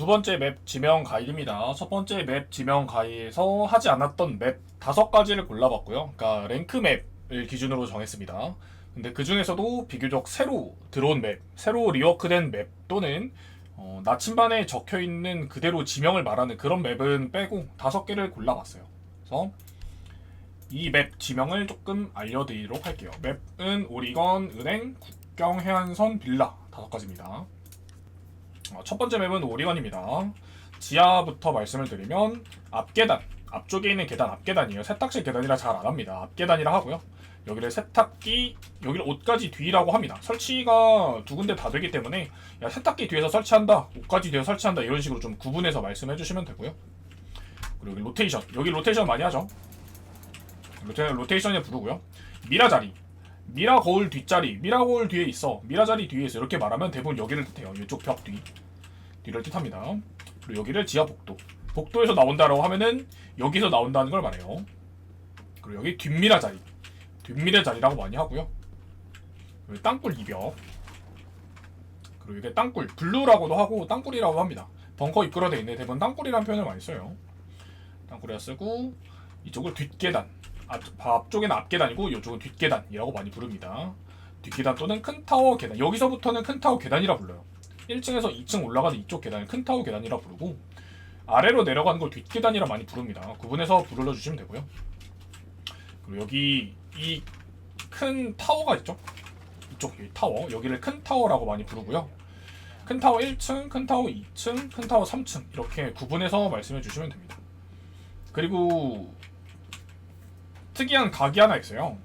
두 번째 맵 지명 가이드입니다. 첫 번째 맵 지명 가이드에서 하지 않았던 맵 다섯 가지를 골라봤고요. 그러니까 랭크 맵을 기준으로 정했습니다. 근데 그 중에서도 비교적 새로 들어온 맵, 새로 리워크된 맵 또는 어, 나침반에 적혀 있는 그대로 지명을 말하는 그런 맵은 빼고 다섯 개를 골라봤어요. 그래서 이 맵 지명을 조금 알려드리도록 할게요. 맵은 오리건, 은행, 국경, 해안선, 빌라 다섯 가지입니다. 어, 첫 번째 맵은 오리건입니다. 지하부터 말씀을 드리면 앞 계단, 앞쪽에 있는 계단 앞 계단이에요. 세탁실 계단이라 잘 안 합니다. 앞 계단이라 하고요. 여기를 세탁기, 여기를 옷가지 뒤라고 합니다. 설치가 두 군데 다 되기 때문에 야 세탁기 뒤에서 설치한다, 옷가지 뒤에서 설치한다 이런 식으로 좀 구분해서 말씀해 주시면 되고요. 그리고 여기 로테이션, 여기 로테이션 많이 하죠. 로테, 로테이션에 부르고요. 미라 자리, 미라 거울 뒷자리, 미라 거울 뒤에 있어, 미라 자리 뒤에 있어 이렇게 말하면 대부분 여기를 뜻해요. 이쪽 벽 뒤, 뒤를 뜻합니다. 그리고 여기를 지하 복도, 복도에서 나온다라고 하면은 여기서 나온다는 걸 말해요. 그리고 여기 뒷미라 자리, 뒷미라 자리라고 많이 하고요. 그리고 땅굴 이벽, 그리고 이게 땅굴, 블루라고도 하고 땅굴이라고 합니다. 벙커 입구로 돼 있는데 대부분 땅굴이라는 표현을 많이 써요. 땅굴이라 쓰고 이쪽을 뒷계단, 앞, 앞쪽에는 앞계단이고 이쪽은 뒷계단이라고 많이 부릅니다. 뒷계단 또는 큰 타워 계단. 여기서부터는 큰 타워 계단이라 불러요. 1층에서 2층 올라가는 이쪽 계단을 큰 타워 계단이라 부르고 아래로 내려가는 걸 뒷계단이라 많이 부릅니다. 구분해서 불러 주시면 되고요. 그리고 여기 이 큰 타워가 있죠? 이쪽 이 타워 여기를 큰 타워라고 많이 부르고요. 큰 타워 1층, 큰 타워 2층, 큰 타워 3층 이렇게 구분해서 말씀해 주시면 됩니다. 그리고 특이한 각이 하나 있어요.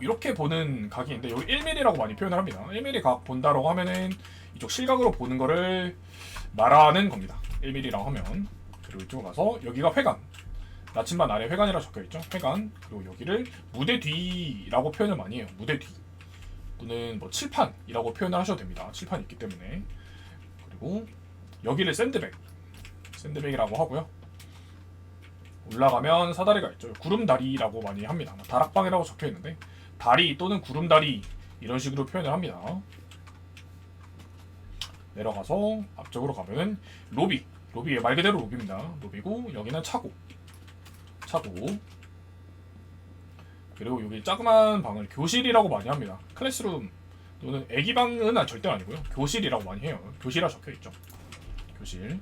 이렇게 보는 있는데 여기 1mm라고 많이 표현을 합니다. 1mm 각 본다라고 하면은 이쪽 실각으로 보는 거를 말하는 겁니다. 1mm라고 하면 그리고 이쪽 가서 여기가 회관 나침반 아래 회관이라 적혀 있죠. 회관 그리고 여기를 무대 뒤라고 표현을 많이 해요. 무대 뒤 또는 뭐 칠판이라고 표현을 하셔도 됩니다. 칠판 있기 때문에 그리고 여기를 샌드백 샌드백이라고 하고요. 올라가면 사다리가 있죠. 구름다리라고 많이 합니다. 뭐 다락방이라고 적혀 있는데 다리 또는 구름다리 이런 식으로 표현을 합니다. 내려가서 앞쪽으로 가면은 로비, 로비 말 그대로 로비입니다. 로비고 여기는 차고, 차고. 그리고 여기 자그마한 방을 교실이라고 많이 합니다. 클래스룸 또는 애기방은 절대 아니고요. 교실이라고 많이 해요. 교실이라 적혀 있죠. 교실.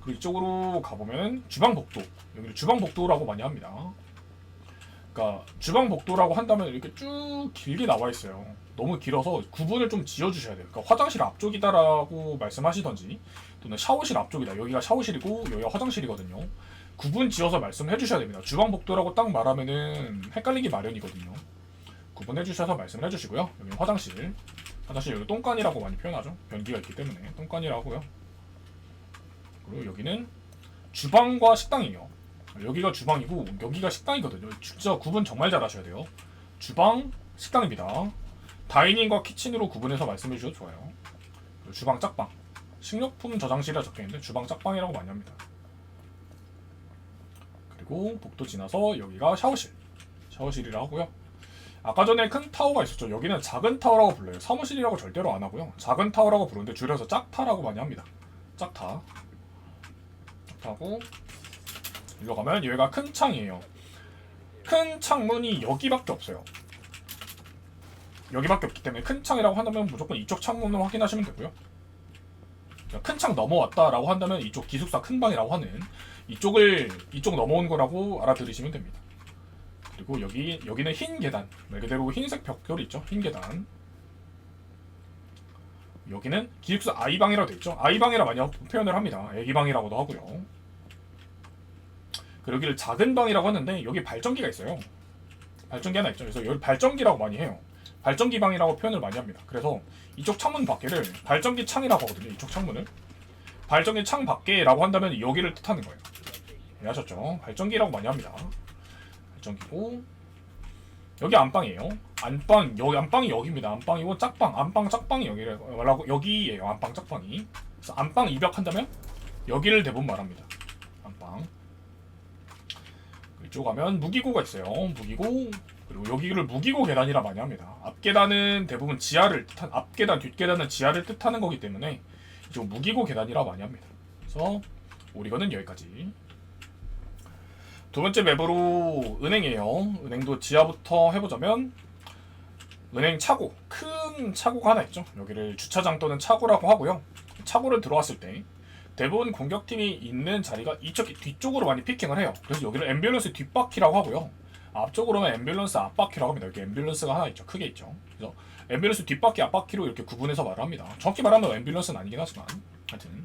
그리고 이쪽으로 가보면 주방 복도 여기를 주방 복도라고 많이 합니다. 그러니까 주방 복도라고 한다면 이렇게 쭉 길게 나와 있어요. 너무 길어서 구분을 좀 지어주셔야 돼요. 그러니까 화장실 앞쪽이다라고 말씀하시던지 또는 샤워실 앞쪽이다. 여기가 샤워실이고 여기가 화장실이거든요. 구분 지어서 말씀해 주셔야 됩니다. 주방 복도라고 딱 말하면은 헷갈리기 마련이거든요. 구분해 주셔서 말씀을 해주시고요. 여기 화장실, 화장실 여기 똥간이라고 많이 표현하죠. 변기가 있기 때문에 똥간이라고 하고요. 그리고 여기는 주방과 식당이에요. 여기가 주방이고 여기가 식당이거든요. 진짜 구분 정말 잘 하셔야 돼요. 주방, 식당입니다. 다이닝과 키친으로 구분해서 말씀해 주셔도 좋아요. 주방 짝방. 식료품 저장실이라 적혀 있는데 주방 짝방이라고 많이 합니다. 그리고 복도 지나서 여기가 샤워실. 샤워실이라 하고요. 아까 전에 큰 타워가 있었죠. 여기는 작은 타워라고 불러요. 사무실이라고 절대로 안 하고요. 작은 타워라고 부르는데 줄여서 짝타라고 많이 합니다. 짝타. 하고 일로 가면 여기가 큰 창이에요. 큰 창문이 여기밖에 없어요. 여기밖에 없기 때문에 큰 창이라고 한다면 무조건 이쪽 창문을 확인하시면 되고요. 큰 창 넘어왔다라고 한다면 이쪽 기숙사 큰 방이라고 하는 이쪽을 이쪽 넘어온 거라고 알아들으시면 됩니다. 그리고 여기 여기는 흰 계단 말 그대로 흰색 벽돌이 있죠. 흰 계단. 여기는 기숙사 아이방이라고 되어 있죠. 아이방이라 많이 표현을 합니다. 애기방이라고도 하고요. 여기를 작은 방이라고 하는데 여기 발전기가 있어요. 발전기 하나 있죠. 그래서 여기 발전기라고 많이 해요. 발전기 방이라고 표현을 많이 합니다. 그래서 이쪽 창문 밖에를 발전기 창이라고 하거든요. 이쪽 창문을 발전기 창 밖에라고 한다면 여기를 뜻하는 거예요. 이해하셨죠? 발전기라고 많이 합니다. 발전기고 여기 안방이에요. 안방 여기 안방이 여기입니다. 안방이고 짝방 안방 짝방이 여기라고 여기예요. 안방 짝방이. 그래서 안방 입역한다면 여기를 대부분 말합니다. 안방. 이쪽 가면 무기고가 있어요. 무기고 그리고 여기를 무기고 계단이라 많이 합니다. 앞 계단은 대부분 지하를 뜻한 앞 계단, 뒷 계단은 지하를 뜻하는 거기 때문에 좀 무기고 계단이라 많이 합니다. 그래서 오리건은 여기까지. 두 번째 맵으로 은행이에요. 은행도 지하부터 해보자면 은행 차고 큰 차고가 하나 있죠. 여기를 주차장 또는 차고라고 하고요. 차고를 들어왔을 때 대부분 공격팀이 있는 자리가 이쪽 뒤쪽으로 많이 피킹을 해요. 그래서 여기를 앰뷸런스 뒷바퀴라고 하고요. 앞쪽으로는 앰뷸런스 앞바퀴라고 합니다. 여기 앰뷸런스가 하나 있죠. 크게 있죠. 그래서 앰뷸런스 뒷바퀴 앞바퀴로 이렇게 구분해서 말을 합니다. 정확히 말하면 앰뷸런스는 아니긴 하지만 하여튼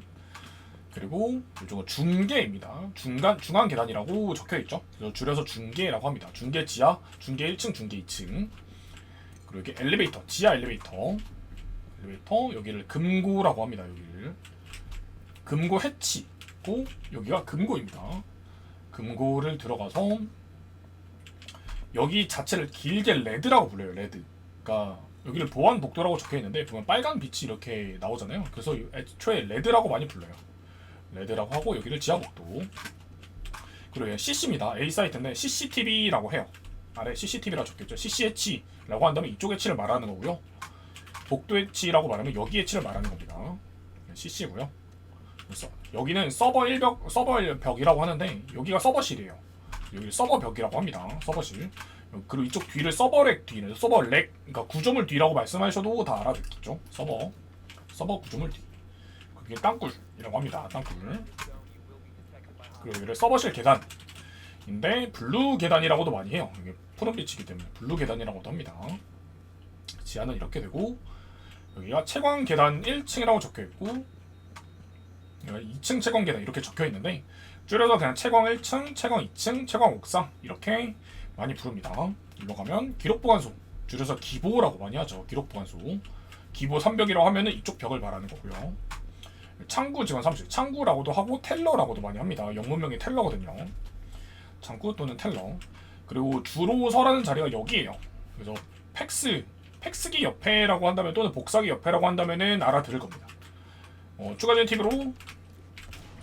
그리고 이쪽은 중계입니다. 중간 중앙 계단이라고 적혀 있죠. 그래서 줄여서 중계라고 합니다. 중계 지하, 중계 1층, 중계 2층. 그리고 여기 엘리베이터, 지하 엘리베이터. 엘리베이터 여기를 금고라고 합니다. 여기를 금고 해치고 여기가 금고입니다. 금고를 들어가서 여기 자체를 길게 레드라고 불러요. 레드. 그러니까 여기를 보안 복도라고 적혀 있는데 보면 빨간 빛이 이렇게 나오잖아요. 그래서 애초에 레드라고 많이 불러요. 레드라고 하고 여기를 지하 복도. 그리고 얘 CC입니다. A 사이트인데 CCTV라고 해요. 아래 CCTV라고 적혀있죠. CC 해치라고 한다면 이쪽 해치를 말하는 거고요. 복도 해치라고 말하면 여기 해치를 말하는 겁니다. CC고요. 그래서 여기는 서버 1벽 서버 벽이라고 하는데 여기가 서버실이에요. 여기 서버 벽이라고 합니다. 서버실. 그리고 이쪽 뒤를 서버 렉 뒤는 서버 렉 그러니까 구조물 뒤라고 말씀하셔도 다 알아듣겠죠. 서버 서버 구조물 뒤. 그게 땅굴이라고 합니다. 땅굴. 그리고 여기를 서버실 계단인데 블루 계단이라고도 많이 해요. 이게 푸른빛이기 때문에 블루 계단이라고도 합니다. 지하는 이렇게 되고 여기가 채광 계단 1층이라고 적혀 있고 2층 채광 계단 이렇게 적혀 있는데 줄여서 그냥 채광 1층, 채광 2층, 채광 옥상 이렇게 많이 부릅니다. 일로 가면 기록 보관소 줄여서 기보라고 많이 하죠. 기록 보관소 기보 3벽이라고 하면은 이쪽 벽을 말하는 거고요. 창구 직원 사무실 창구라고도 하고 텔러라고도 많이 합니다. 영문명이 텔러거든요. 창구 또는 텔러 그리고 주로 설하는 자리가 여기에요. 그래서 팩스 팩스기 옆에라고 한다면 또는 복사기 옆에라고 한다면은 알아들을 겁니다. 어, 추가적인 팁으로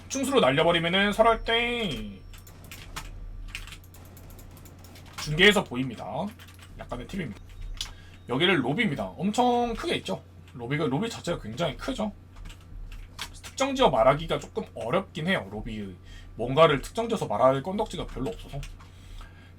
충수로 날려버리면은 설할 때 중계에서 보입니다. 약간의 팁입니다. 여기를 로비입니다. 엄청 크게 있죠. 로비가 로비 자체가 굉장히 크죠. 특정 지어 말하기가 조금 어렵긴 해요. 로비 뭔가를 특정 지어서 말할 건덕지가 별로 없어서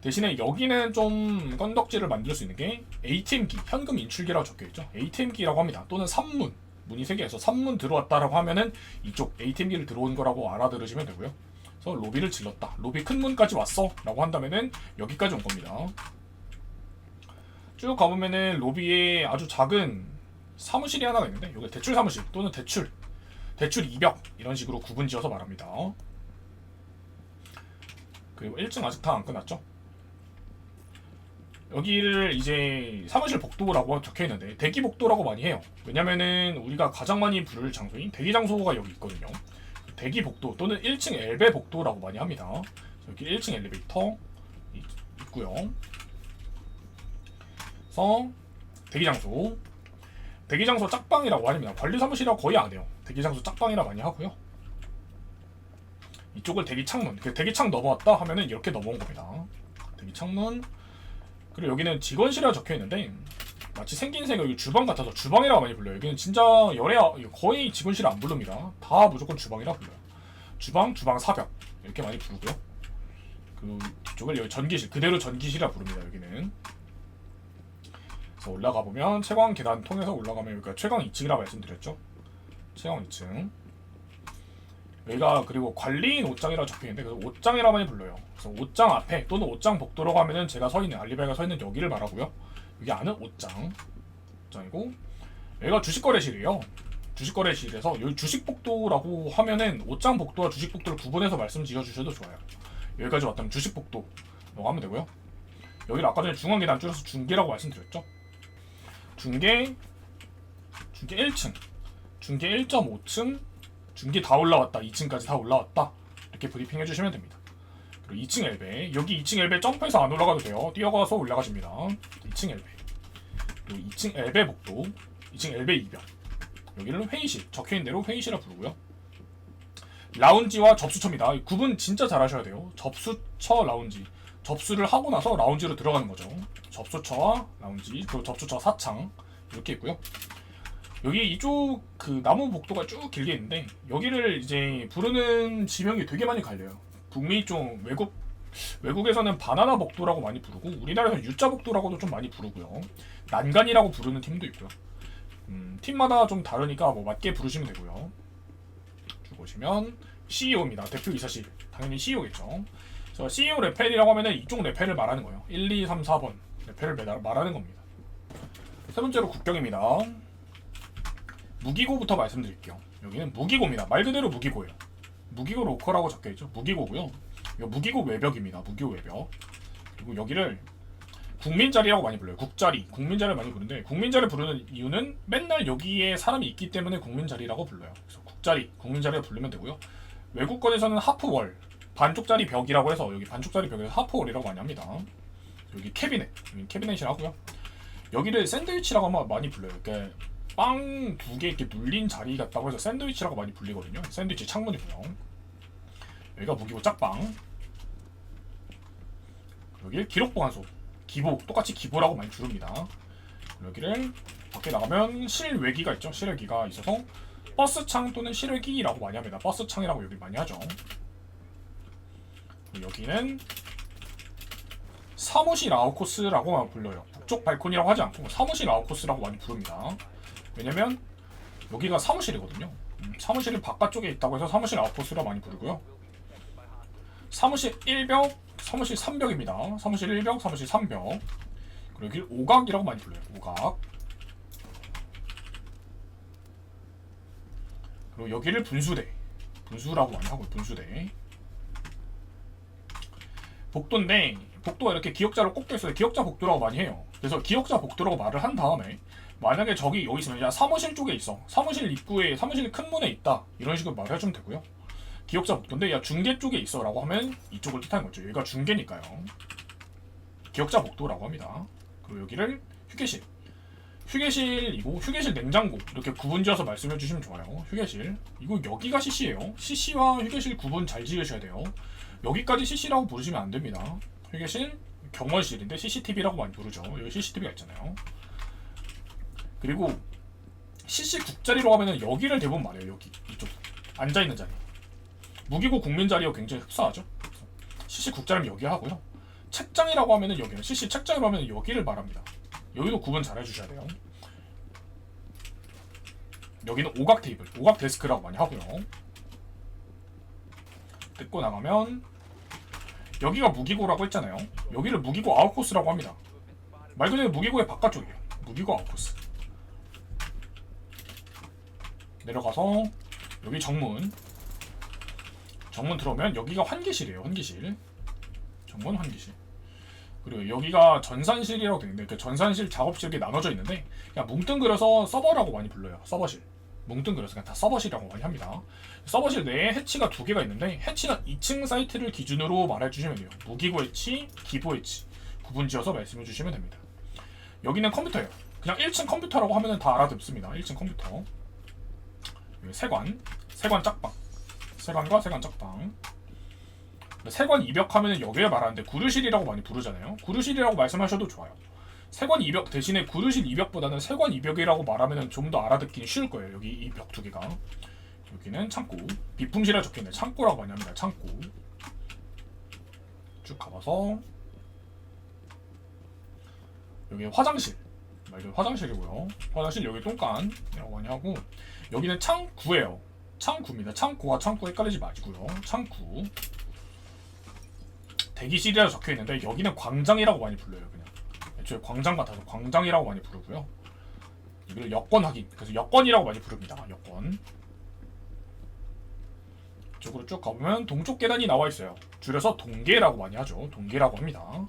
대신에 여기는 좀 건덕지를 만들 수 있는 게 ATM기 현금 인출기라고 적혀 있죠. ATM기라고 합니다. 또는 산문 문이 세 개에서 산문 들어왔다라고 하면은 이쪽 ATM기를 들어온 거라고 알아들으시면 되고요. 그래서 로비를 질렀다. 로비 큰 문까지 왔어 라고 한다면은 여기까지 온 겁니다. 쭉 가보면은 로비에 아주 작은 사무실이 하나가 있는데 여기 대출 사무실 또는 대출 대출 2벽 이런 식으로 구분 지어서 말합니다. 그리고 1층 아직 다 안 끝났죠? 여기를 이제 사무실 복도라고 적혀 있는데 대기 복도라고 많이 해요. 왜냐면은 우리가 가장 많이 부를 장소인 대기 장소가 여기 있거든요. 대기 복도 또는 1층 엘베 복도라고 많이 합니다. 여기 1층 엘리베이터 있고요. 그래서 대기 장소 대기 장소 짝방이라고 합니다. 관리 사무실이라고 거의 안 해요. 대기 장소 짝방이라 많이 하고요. 이쪽을 대기 창문, 그 대기 창 넘어왔다 하면은 이렇게 넘어온 겁니다. 대기 창문. 그리고 여기는 직원실이라 적혀 있는데 마치 생긴 여기 주방 같아서 주방이라고 많이 불러요. 여기는 진짜 열애 거의 직원실 안 부릅니다. 다 무조건 주방이라 불러요. 주방, 주방 사벽 이렇게 많이 부르고요. 그 뒤쪽을 여기 전기실 그대로 전기실이라 부릅니다. 여기는. 그래서 올라가 보면 채광 계단 통해서 올라가면 여기가 최강 2층이라 말씀드렸죠. 최강 2층. 여기가 그리고 관리인 옷장이라고 적혀있는데 그래서 옷장이라 많이 불러요. 그래서 옷장 앞에 또는 옷장 복도라고 하면은 제가 서 있는 알리바이가 서 있는 여기를 말하고요. 여기 안은 옷장. 옷장이고 여기가 주식거래실이에요. 주식거래실에서 여기 주식복도라고 하면은 옷장 복도와 주식복도를 구분해서 말씀 지어주셔도 좋아요. 여기까지 왔다면 주식복도 라고 하면 되고요. 여기를 아까 전에 중앙계단 줄여서 중계라고 말씀드렸죠. 중계, 중계 1층, 중계 1.5층, 중계 다 올라왔다. 2층까지 다 올라왔다. 이렇게 브리핑 해주시면 됩니다. 그리고 2층 엘베. 여기 2층 엘베 점프해서 안 올라가도 돼요. 뛰어가서 올라가십니다. 2층 엘베. 그리고 2층 엘베 복도. 2층 엘베 2벽. 여기는 회의실. 적혀있는 대로 회의실이라 부르고요. 라운지와 접수처입니다. 구분 진짜 잘 하셔야 돼요. 접수처 라운지. 접수를 하고 나서 라운지로 들어가는 거죠. 접수처와 라운지 그리고 접수처 사창 이렇게 있고요. 여기 이쪽 그 나무 복도가 쭉 길게 있는데 여기를 이제 부르는 지명이 되게 많이 갈려요. 북미 쪽 외국 외국에서는 바나나 복도라고 많이 부르고 우리나라에서 유자 복도라고도 좀 많이 부르고요. 난간이라고 부르는 팀도 있고요. 음, 팀마다 좀 다르니까 뭐 맞게 부르시면 되고요. 쭉 보시면 CEO입니다. 대표 이사실 당연히 CEO겠죠. 그래서 CEO 레펠이라고 하면은 이쪽 레펠을 말하는 거예요. 1, 2, 3, 4번 레펠을 말하는 겁니다. 세 번째로 국경입니다. 무기고부터 말씀드릴게요. 여기는 무기고입니다. 말 그대로 무기고예요. 무기고 로커라고 적혀 있죠. 무기고고요. 이거 무기고 외벽입니다. 무기고 외벽. 그리고 여기를 국민자리라고 많이 불러요. 국자리, 국민자리를 많이 부르는데 국민자리 부르는 이유는 맨날 여기에 사람이 있기 때문에 국민자리라고 불러요. 그래서 국자리, 국민자리를 부르면 되고요. 외국권에서는 하프월, 반쪽짜리 벽이라고 해서 여기 반쪽짜리 벽에서 하프월이라고 많이 합니다. 여기 캐비넷, 캐비넷이라고요. 여기를 샌드위치라고 많이 불러요. 그러니까 빵 두 개 이렇게 눌린 자리 같다고 해서 샌드위치라고 많이 불리거든요. 샌드위치 창문이고요. 여기가 무기고 짝방. 여기 기록 보관소. 기보 똑같이 기보라고 많이 부릅니다. 여기를 밖에 나가면 실외기가 있죠. 실외기가 있어서 버스 창 또는 실외기라고 많이 합니다. 버스 창이라고 여기 많이 하죠. 여기는 사무실 아웃코스라고만 불러요. 북쪽 발코니라고 하지 않고 사무실 아웃코스라고 많이 부릅니다. 왜냐면 여기가 사무실이거든요. 음, 사무실이 바깥쪽에 있다고 해서 사무실 아웃코스라 많이 부르고요. 사무실 1벽, 사무실 3벽입니다. 사무실 1벽, 사무실 3벽. 그리고 여기 오각이라고 많이 불러요. 오각. 그리고 여기를 분수대. 분수라고 많이 하고 분수대. 복도인데 복도가 이렇게 기역자로 꼽혀 있어요. 기역자 복도라고 많이 해요. 그래서 기역자 복도라고 말을 한 다음에 만약에 저기 여기 있으면 야 사무실 쪽에 있어. 사무실 입구에 사무실 큰 문에 있다. 이런 식으로 말해주면 되고요. 기억자 복도인데 야 중계 쪽에 있어 라고 하면 이쪽을 뜻하는 거죠. 여기가 중계니까요. 기억자 복도라고 합니다. 그리고 여기를 휴게실. 휴게실이고 휴게실 냉장고 이렇게 구분지어서 말씀해 주시면 좋아요. 휴게실. 이거 여기가 CC예요. CC와 휴게실 구분 잘 지으셔야 돼요. 여기까지 CC라고 부르시면 안 됩니다. 휴게실 경원실인데 CCTV라고 많이 부르죠. 여기 CCTV가 있잖아요. 그리고 CC 국자리로 하면은 여기를 대부분 말해요. 여기 이쪽 앉아 있는 자리. 무기고 국민 자리와 굉장히 흡사하죠. CC 국자라면 여기 하고요. 책장이라고 하면은 여기는 CC 책장이라고 하면 여기를 말합니다. 여기도 구분 잘 해주셔야 돼요. 여기는 오각 테이블, 오각 데스크라고 많이 하고요. 뜯고 나가면 여기가 무기고라고 했잖아요. 여기를 무기고 아웃코스라고 합니다. 말 그대로 무기고의 바깥쪽이에요. 무기고 아웃코스. 내려가서 여기 정문. 정문 들어오면 여기가 환기실이에요 환기실. 정문 환기실. 그리고 여기가 전산실이라고 되어 있는데 그 전산실 작업실 이렇게 나눠져 있는데 그냥 뭉뚱그려서 서버라고 많이 불러요 서버실. 뭉뚱그려서 그냥 다 서버실이라고 많이 합니다. 서버실 내에 해치가 두 개가 있는데 해치는 2층 사이트를 기준으로 말해 주시면 돼요. 무기고 해치, 기보 해치. 구분지어서 말씀해 주시면 됩니다. 여기는 컴퓨터예요. 그냥 1층 컴퓨터라고 하면 다 알아듣습니다. 1층 컴퓨터 세관. 세관 짝방. 세관과 세관 짝방. 세관 이벽하면 여기에 말하는데 구류실이라고 많이 부르잖아요. 구류실이라고 말씀하셔도 좋아요. 세관 이벽 대신에 구류실 이벽보다는 세관 이벽이라고 말하면 좀 더 알아듣기 쉬울 거예요. 여기 이 벽 두 개가. 여기는 창고. 비품실에 적혀있네 창고라고 많이 합니다. 창고. 쭉 가봐서. 여기 화장실. 말죠 화장실이고요. 화장실 여기 똥간이라고 많이 하고 여기는 창구예요 창구입니다. 창고와 창구 헷갈리지 마시고요. 창구. 대기실이라고 적혀 있는데 여기는 광장이라고 많이 불러요. 그냥 애초에 광장 같아서 광장이라고 많이 부르고요. 여기를 여권 확인. 그래서 여권이라고 많이 부릅니다. 여권. 이쪽으로 쭉 가보면 동쪽 계단이 나와 있어요. 줄여서 동계라고 많이 하죠. 동계라고 합니다.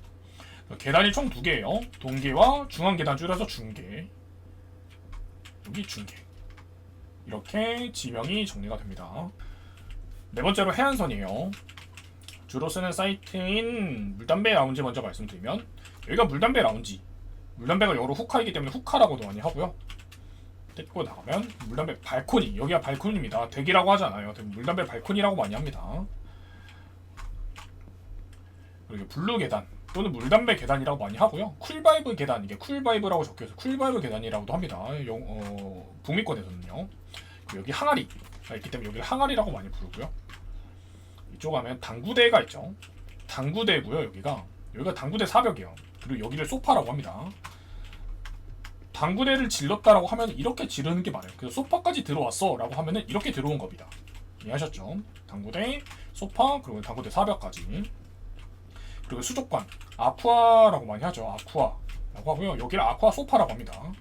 계단이 총 두 개예요. 동계와 중앙 계단 줄여서 중계. 여기 중계. 이렇게 지명이 정리가 됩니다. 네 번째로 해안선이에요. 주로 쓰는 사이트인 물담배 라운지 먼저 말씀드리면 여기가 물담배 라운지 물담배가 여러 후카이기 때문에 후카라고도 많이 하고요. 뜯고 나가면 물담배 발코니 여기가 발코니입니다. 대기라고 하잖아요. 물담배 발코니라고 많이 합니다. 그리고 블루 계단 또는 물담배 계단이라고 많이 하고요. 쿨바이브 계단 이게 쿨바이브라고 적혀서 쿨바이브 계단이라고도 합니다. 영, 어, 북미권에서는요. 여기 항아리가 있기 때문에 여기를 항아리라고 많이 부르고요. 이쪽 가면 당구대가 있죠. 당구대고요. 여기가 여기가 당구대 사벽이에요. 그리고 여기를 소파라고 합니다. 당구대를 질렀다라고 하면 이렇게 지르는 게 맞아요. 그래서 소파까지 들어왔어라고 하면은 이렇게 들어온 겁니다. 이해하셨죠? 당구대, 소파, 그리고 당구대 사벽까지. 그리고 수족관, 아쿠아라고 많이 하죠. 아쿠아라고 하고요. 여기를 아쿠아 소파라고 합니다.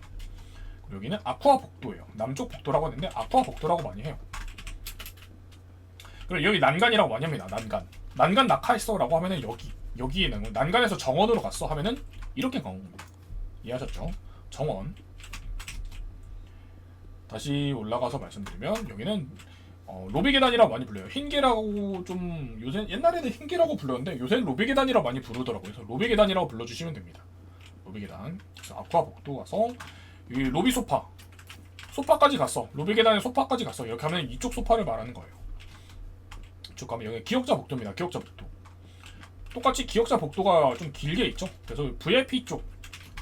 여기는 아쿠아 복도예요. 남쪽 복도라고 하는데 아쿠아 복도라고 많이 해요. 그리고 여기 난간이라고 많이 합니다. 난간. 난간 낙하했어라고 하면은 여기 여기에는 난간에서 정원으로 갔어 하면은 이렇게 가는 겁니다. 이해하셨죠? 정원. 다시 올라가서 말씀드리면 여기는 어, 로비 계단이라고 많이 불려요. 흰계라고 좀 요새 옛날에는 흰계라고 불렀는데 요새는 로비 계단이라고 많이 부르더라고요. 그래서 로비 계단이라고 불러주시면 됩니다. 로비 계단. 아쿠아 복도 가서 여기 로비 소파. 소파까지 갔어. 로비 계단에 소파까지 갔어. 이렇게 하면 이쪽 소파를 말하는 거예요. 이쪽 가면 여기 기억자 복도입니다. 기억자 복도. 똑같이 기억자 복도가 좀 길게 있죠. 그래서 VIP 쪽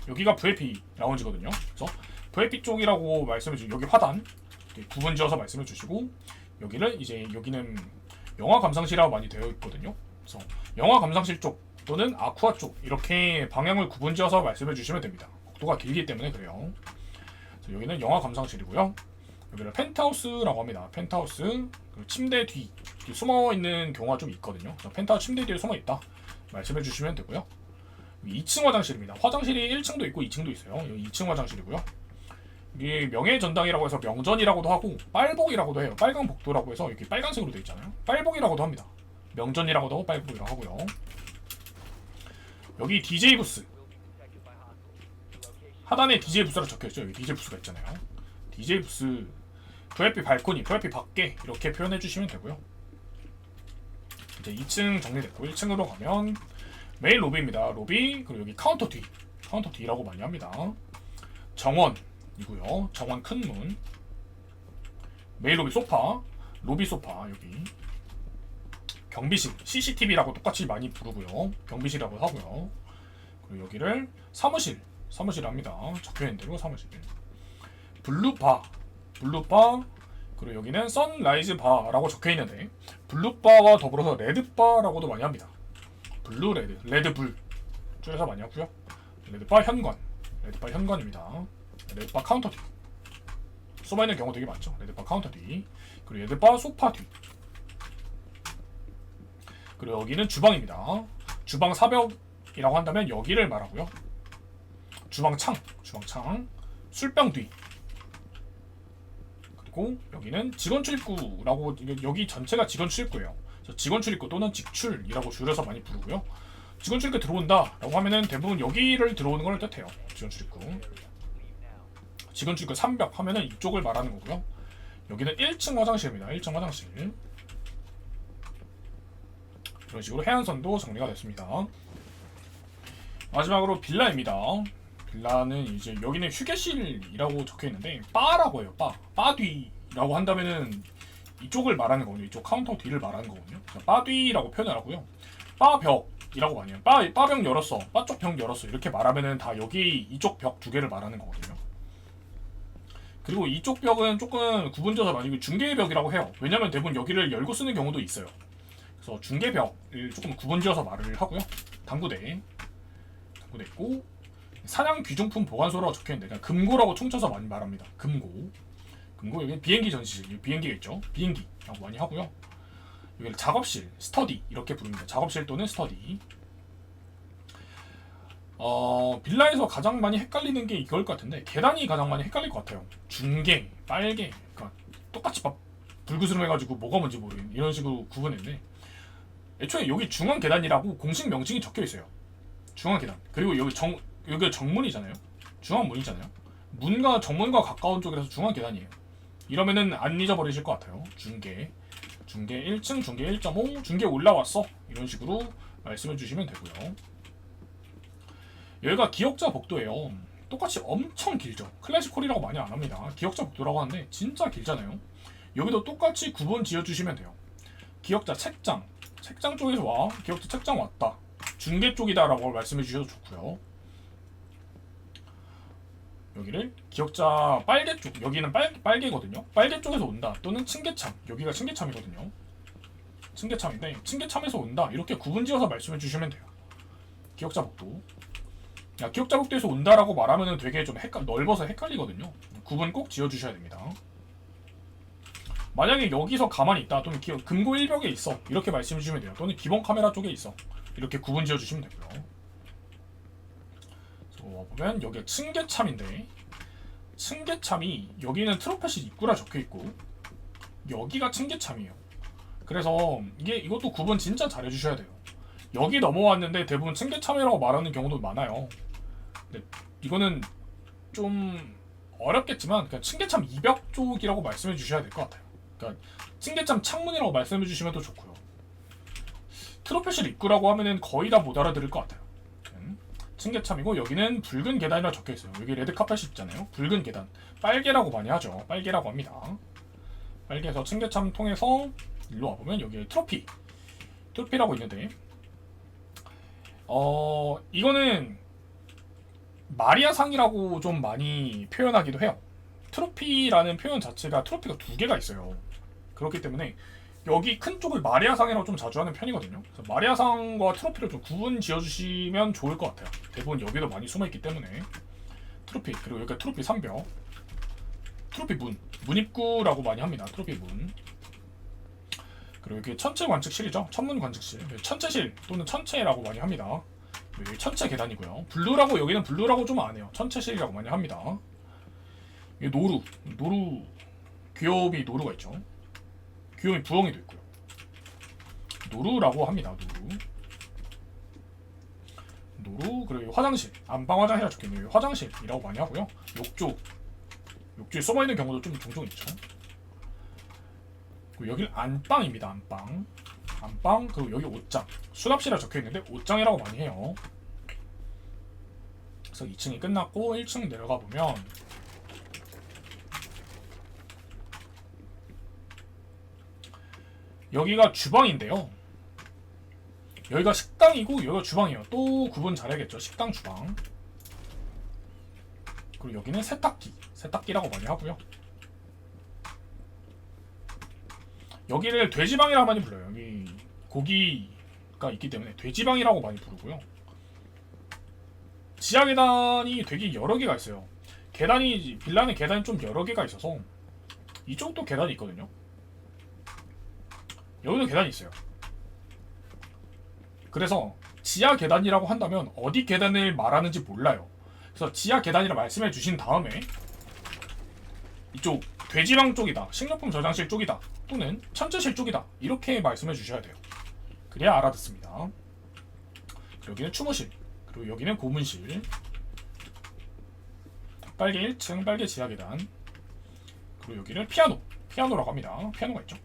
여기가 VIP 라운지거든요. 그래서 VIP 쪽이라고 말씀해 주시고 여기 화단 구분 지어서 말씀해 주시고 여기를 이제 여기는 영화 감상실이라고 많이 되어 있거든요. 그래서 영화 감상실 쪽 또는 아쿠아 쪽 이렇게 방향을 구분 지어서 말씀해 주시면 됩니다. 국도가 길기 때문에 그래요. 여기는 영화 감상실이고요. 여기를 펜트하우스라고 합니다. 펜트하우스 그리고 침대 뒤 숨어 있는 경우가 좀 있거든요. 펜트하우스 침대 뒤에 숨어 있다 말씀해 주시면 되고요. 2층 화장실입니다. 화장실이 1층도 있고 2층도 있어요. 여기 2층 화장실이고요. 이게 명예 전당이라고 해서 명전이라고도 하고 빨복이라고도 해요. 빨간 복도라고 해서 이렇게 빨간색으로 되어 있잖아요. 빨복이라고도 합니다. 명전이라고도 하고 빨복이라고 하고요. 여기 DJ 부스 하단에 DJ 부스라고 적혀있죠. 여기 DJ 부스가 있잖아요. DJ 부스 VIP 발코니, VIP 밖에 이렇게 표현해 주시면 되고요. 이제 2층 정리됐고 1층으로 가면 메인 로비입니다. 로비 그리고 여기 카운터 뒤 카운터 뒤라고 많이 합니다. 정원이고요. 정원 큰 문. 메인 로비 소파, 로비 소파 여기. 경비실, CCTV라고 똑같이 많이 부르고요. 경비실이라고 하고요. 그리고 여기를 사무실, 사무실 합니다. 적혀 있는 대로 사무실. 블루바, 블루바. 그리고 여기는 선라이즈 바라고 적혀 있는데 블루바와 더불어서 레드바라고도 많이 합니다. 블루 레드 레드불. 줄여서 많이 하고요. 레드바 현관. 레드바 현관입니다. 레드바 카운터 뒤. 숨어 있는 경우 되게 많죠. 레드바 카운터 뒤. 그리고 레드바 소파 뒤. 그리고 여기는 주방입니다. 주방 사벽이라고 한다면 여기를 말하고요 주방 창 주방 창 술병 뒤 그리고 여기는 직원 출입구라고 여기 전체가 직원 출입구예요 직원 출입구 또는 직출이라고 줄여서 많이 부르고요. 직원 출입구 들어온다라고 하면은 대부분 여기를 들어오는 걸 뜻해요. 직원 출입구. 직원 출입구 300 하면은 이쪽을 말하는 거고요. 여기는 1층 화장실입니다. 1층 화장실. 이런 식으로 해안선도 정리가 됐습니다. 마지막으로 빌라입니다. 빌라는 이제 여기는 휴게실이라고 적혀 있는데 바라고 해요. 바. 바 뒤라고 한다면은 이쪽을 말하는 거거든요. 이쪽 카운터 뒤를 말하는 거거든요. 빠뒤라고 표현을 하고요. 빠벽이라고 많이 해요. 빠, 빠벽 열었어. 빠쪽 벽 열었어. 이렇게 말하면은 다 여기 이쪽 벽 두 개를 말하는 거거든요. 그리고 이쪽 벽은 조금 구분져서 많이 중계벽이라고 해요. 왜냐면 대부분 여기를 열고 쓰는 경우도 있어요. 그래서 중계벽을 조금 구분지어서 말을 하고요. 당구대, 당구대 있고 사냥 귀중품 보관소라고 적혀있는데 그냥 금고라고 퉁쳐서 많이 말합니다. 금고. 금고 여기 비행기 전시실, 비행기가 있죠. 비행기라고 많이 하고요. 여기를 작업실, 스터디 이렇게 부릅니다. 작업실 또는 스터디. 어, 빌라에서 가장 많이 헷갈리는 게 이걸 것 같은데 계단이 가장 많이 헷갈릴 것 같아요. 중계, 빨개, 그러니까 똑같이 막 불구스름해가지고 뭐가 뭔지 모르는 이런 식으로 구분했는데 애초에 여기 중앙 계단이라고 공식 명칭이 적혀 있어요. 중앙 계단. 그리고 여기 정 여기 정문이잖아요. 중앙 문이잖아요. 문과 정문과 가까운 쪽이라서 중앙 계단이에요. 이러면은 안 잊어버리실 것 같아요. 중계. 중계 1층, 중계 1.5, 중계 올라왔어. 이런 식으로 말씀해 주시면 되고요. 여기가 기억자 복도예요. 똑같이 엄청 길죠. 클래식 콜이라고 많이 안 합니다. 기억자 복도라고 하는데 진짜 길잖아요. 여기도 똑같이 구분 지어 주시면 돼요. 기억자 책장. 책장 쪽에서 와. 기억자 책장 왔다. 중계 쪽이다라고 말씀해 주셔도 좋고요. 여기를 기억자 빨개 쪽 여기는 빨, 빨개거든요. 빨개 쪽에서 온다 또는 층계참 여기가 층계참이거든요. 층계참인데 층계참에서 온다 이렇게 구분지어서 말씀해 주시면 돼요. 기억자 복도 야, 기억자 복도에서 온다라고 말하면은 되게 좀 헷갈, 넓어서 헷갈리거든요. 구분 꼭 지어 주셔야 됩니다. 만약에 여기서 가만히 있다 또는 기억, 금고 1벽에 있어 이렇게 말씀해 주시면 돼요. 또는 기본 카메라 쪽에 있어 이렇게 구분 지어 주시면 되고요. 보면 여기가 층계참인데 층계참이 여기는 트로펫이 입구라 적혀 있고 여기가 층계참이에요. 그래서 이게 이것도 구분 진짜 잘해 주셔야 돼요. 여기 넘어왔는데 대부분 층계참이라고 말하는 경우도 많아요. 근데 이거는 좀 어렵겠지만 그냥 층계참 이벽 쪽이라고 말씀해 주셔야 될 것 같아요. 그러니까 층계참 창문이라고 말씀해 주시면 더 좋고요. 트로펫실 입구라고 하면은 거의 다 못 알아들을 것 같아요. 음, 층계참이고 여기는 붉은 계단이라 적혀 있어요. 여기 레드 카펫이 있잖아요. 붉은 계단. 빨개라고 많이 하죠. 빨개라고 합니다. 빨개에서 층계참 통해서 일로 와보면 여기 트로피. 트로피라고 있는데 어 이거는 마리아상이라고 좀 많이 표현하기도 해요. 트로피라는 표현 자체가 트로피가 두 개가 있어요. 그렇기 때문에 여기 큰 쪽을 마리아상이라고 좀 자주 하는 편이거든요. 그래서 마리아상과 트로피를 좀 구분 지어주시면 좋을 것 같아요. 대부분 여기도 많이 숨어있기 때문에 트로피 그리고 여기가 트로피 3벽 트로피 문 문입구라고 많이 합니다. 트로피 문 그리고 여기 천체 관측실이죠. 천문 관측실 천체실 또는 천체라고 많이 합니다. 여기 천체 계단이고요. 블루라고 여기는 블루라고 좀 안 해요. 천체실이라고 많이 합니다. 이 노루, 노루 귀요미 노루가 있죠. 귀요미 부엉이도 있고요. 노루라고 합니다. 노루. 노루 그리고 화장실, 안방 화장실이라 적혀있네요. 화장실이라고 많이 하고요. 욕조, 욕조에 숨어 있는 경우도 좀 종종 있죠. 그리고 여기는 안방입니다. 안방. 안방 그리고 여기 옷장 수납실이라 적혀 있는데 옷장이라고 많이 해요. 그래서 2층이 끝났고 1층 내려가 보면 여기가 주방인데요. 여기가 식당이고 여기가 주방이에요. 또 구분 잘해야겠죠. 식당 주방. 그리고 여기는 세탁기. 세탁기라고 많이 하고요. 여기를 돼지방이라고 많이 불러요. 여기 고기가 있기 때문에 돼지방이라고 많이 부르고요. 지하 계단이 되게 여러 개가 있어요. 계단이 빌라는 계단이 좀 여러 개가 있어서 이쪽도 계단이 있거든요. 여기도 계단이 있어요. 그래서 지하 계단이라고 한다면 어디 계단을 말하는지 몰라요. 그래서 지하 계단이라 말씀해 주신 다음에 이쪽 돼지방 쪽이다, 식료품 저장실 쪽이다, 또는 천재실 쪽이다 이렇게 말씀해 주셔야 돼요. 그래야 알아듣습니다. 여기는 추모실, 그리고 여기는 고문실, 빨개 1층, 빨개 지하 계단, 그리고 여기는 피아노, 피아노라고 합니다. 피아노가 있죠.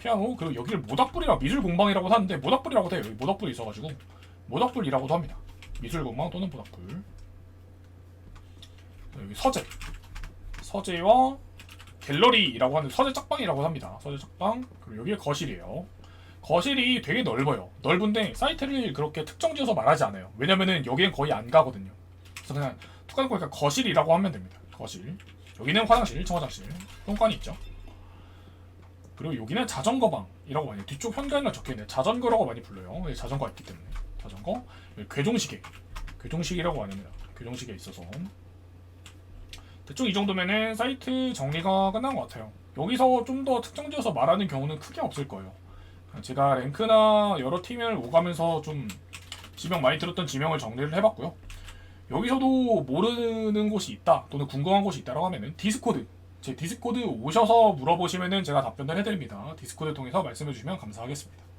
피아노 그리고 여기를 모닥불이라 미술 공방이라고 하는데 모닥불이라고 해요. 여기 모닥불이 있어가지고 모닥불이라고도 합니다. 미술 공방 또는 모닥불. 여기 서재, 서재와 갤러리라고 하는 서재 짝방이라고 합니다. 서재 짝방 그리고 여기가 거실이에요. 거실이 되게 넓어요. 넓은데 사이트를 그렇게 특정 지어서 말하지 않아요. 왜냐면은 여기엔 거의 안 가거든요. 그래서 그냥 툭하는 거니까 거실이라고 하면 됩니다. 거실. 여기는 화장실, 1층 화장실, 똥간이 있죠. 그리고 여기는 자전거방이라고 많이. 뒤쪽 현관이라 적혀있네요. 자전거라고 많이 불러요. 예, 자전거가 있기 때문에. 자전거. 여기 괴종시계. 괴종시계라고 많이 합니다. 괴종시계 있어서. 대충 이 정도면은 사이트 정리가 끝난 것 같아요. 여기서 좀 더 특정지어서 말하는 경우는 크게 없을 거예요. 제가 랭크나 여러 팀을 오가면서 좀 지명 많이 들었던 지명을 정리를 해봤고요. 여기서도 모르는 곳이 있다 또는 궁금한 곳이 있다라고 하면은 디스코드 제 디스코드 오셔서 물어보시면은 제가 답변을 해드립니다. 디스코드 통해서 말씀해 주시면 감사하겠습니다.